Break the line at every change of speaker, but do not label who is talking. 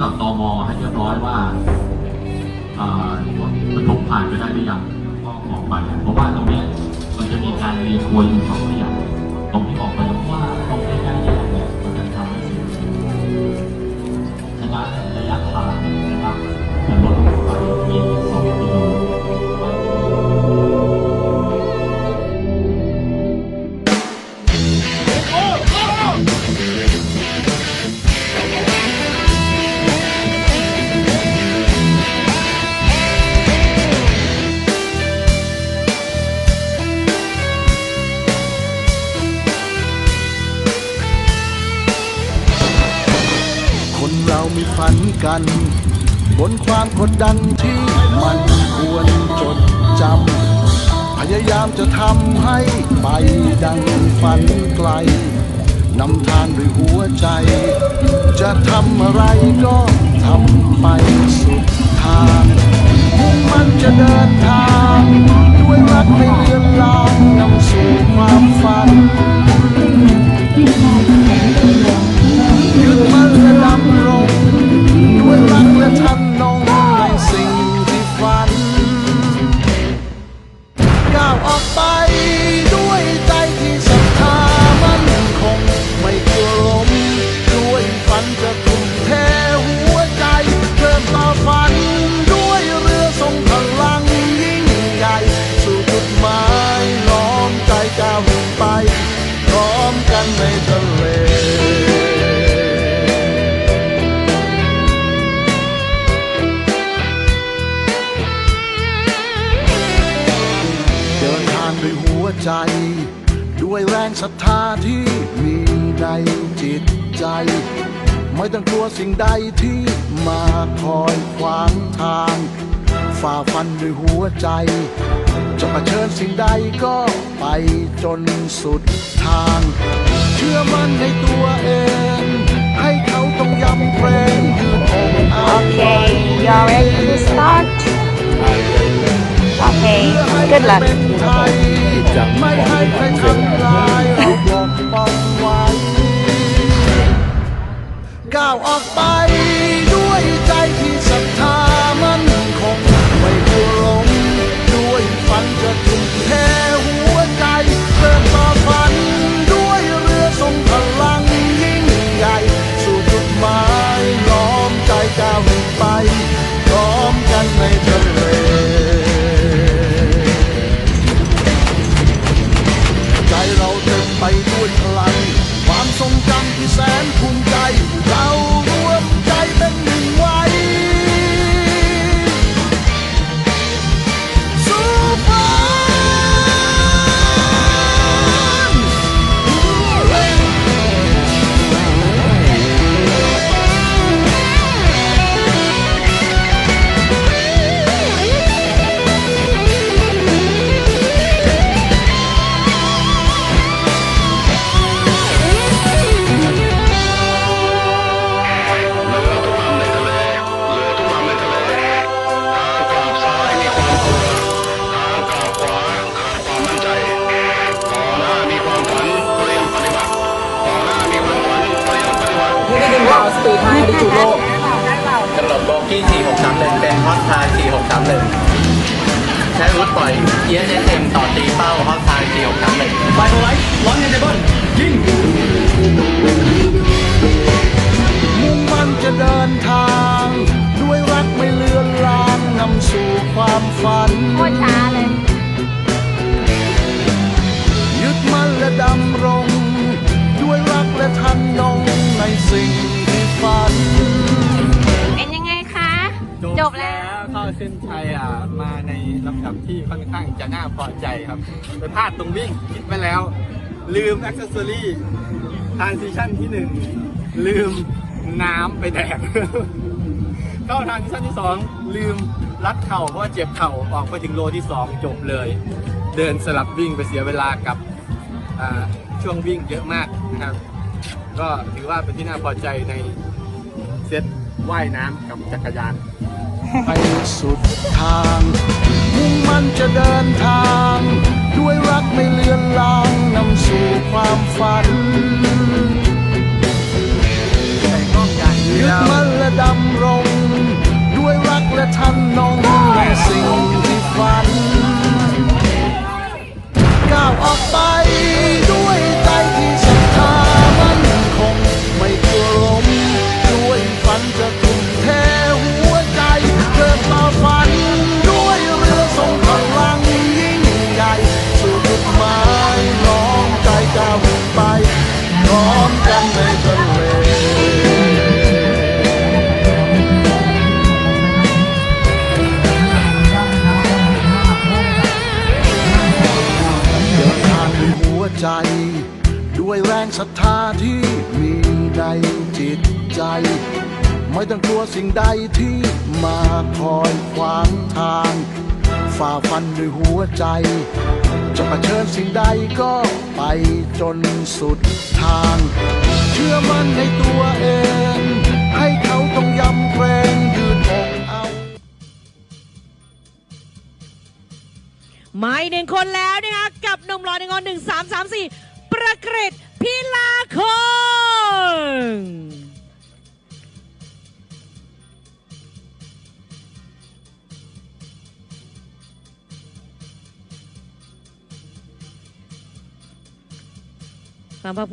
กับตมให้เรียบร้อยว่าบรรทุกผ่านไปได้หรือยังก็ออกไป เพราะว่าตรงนี้มันจะมีการรีทัวร์อยู่สองอย่างตรงที่ออกไปเพราะว่าตรงนี้ กั
น บนความกดดันที่มันควรจดจำ พยายามจะทำให้ไปดังฝันไกลนำทางด้วยหัวใจ จะทำอะไรก็ทำไป ใจ ด้วยแรงศรัทธาที่มีในจิตใจ ไม่ต้องกลัวสิ่งใดที่มาคอยขวางทาง ฝ่าฟันด้วยหัวใจ จะมาเชิญสิ่งใดก็ไปจนสุดทาง เชื่อมั่นในตัวเอง ให้เขาต้องยำเกรงยืดอกอ้าง
Okay, you are ready to start? Okay, good luck.
ไตูทายจุโล
กำหนดโบกี้ 4631 เป็นฮอตทาย4631 ใช้อาวุธปล่อย ESSM ต่อตีเป้าฮอตทาย4631ไฟโอไลท์ร้อนเนเจเบิลยิง
มุ่งมั่นจะเดินทาง ด้วยรักไม่เลือนลางนำสู่ความฝัน
จบแล้ว
เข้าเส้นชัยอะมาในลำดับที่ค่อนข้างจะน่าพอใจครับไปพลาดตรงวิ่งคิดไปแล้ว ลืมอ็อกเซอรี่ทรานซิชันที่หนึ่งลืมน้ำไปแดกเข้าทางซิชันที่สองลืมรัดเข่าเพราะเจ็บเข่าออกไปถึงโลที่สองจบเลย เดินสลับวิ่งไปเสียเวลากับช่วงวิ่งเยอะมากนะครับ ก็ถือว่าเป็นที่น่าพอใจในเซตว่ายน้ำกับจักรยาน
ไปสุดทาง มุ่งมั่นจะเดินทาง ด้วยรักไม่เลือนลางนำสู่ความฝัน
แต่กล้องอย่างเดี
ยึดมั่น อมันในทะเลเดินทางด้วยหัวใจ ด้วยแรงศรัทธาที่มีในจิตใจ ไม่ต้องกลัวสิ่งใดที่มาคอยขวางทาง ฝ่าฟันด้วยหัวใจจะมาเผชิญสิ่งใดก็ไปจนสุดทาง เชื่อมั่นในตัวเอง ให้เขาต้องยำเกรงยืดอกเอา
มาอีกหนึ่งคนแล้วนะคะกับหนุ่มหล่อในงอนหนึ่งสามสามสี่ประกฤษพิลาคงมาพบ